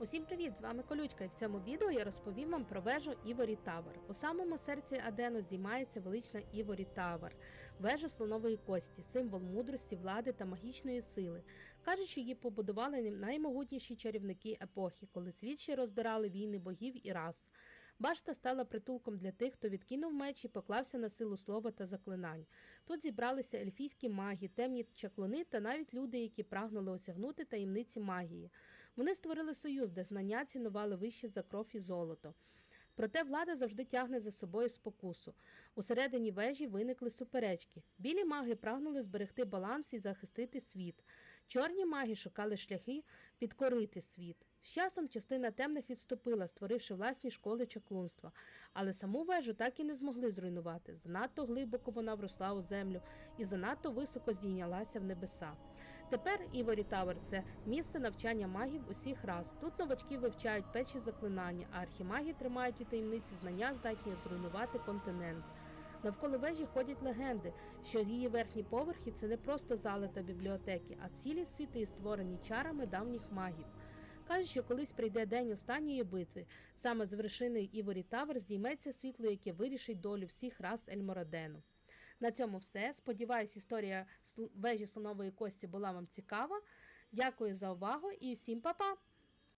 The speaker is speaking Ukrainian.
Усім привіт! З вами Колючка, і в цьому відео я розповім вам про вежу Іворі Тавер. У самому серці Адену зіймається велична Іворі Тавер, вежа слонової кості, символ мудрості, влади та магічної сили. Кажуть, що її побудували наймогутніші чарівники епохи, коли світ ще роздирали війни богів і рас. Башта стала притулком для тих, хто відкинув меч і поклався на силу слова та заклинань. Тут зібралися ельфійські маги, темні чаклуни та навіть люди, які прагнули осягнути таємниці магії. Вони створили союз, де знання цінували вище за кров і золото. Проте влада завжди тягне за собою спокусу. Усередині вежі виникли суперечки. Білі маги прагнули зберегти баланс і захистити світ. Чорні маги шукали шляхи підкорити світ. З часом частина темних відступила, створивши власні школи чаклунства, але саму вежу так і не змогли зруйнувати. Занадто глибоко вона вросла у землю і занадто високо здійнялася в небеса. Тепер Іворі Тавер це місце навчання магів усіх рас. Тут новачки вивчають печі заклинання, а архімаги тримають у таємниці знання, здатні зруйнувати континент. Навколо вежі ходять легенди, що її верхні поверхи це не просто зали та бібліотеки, а цілі світи, створені чарами давніх магів. Кажуть, що колись прийде день останньої битви. Саме з вершини Іворі Тавер здійметься світло, яке вирішить долю всіх рас Ельмородену. На цьому все. Сподіваюсь, історія вежі слонової кості була вам цікава. Дякую за увагу і всім па-па!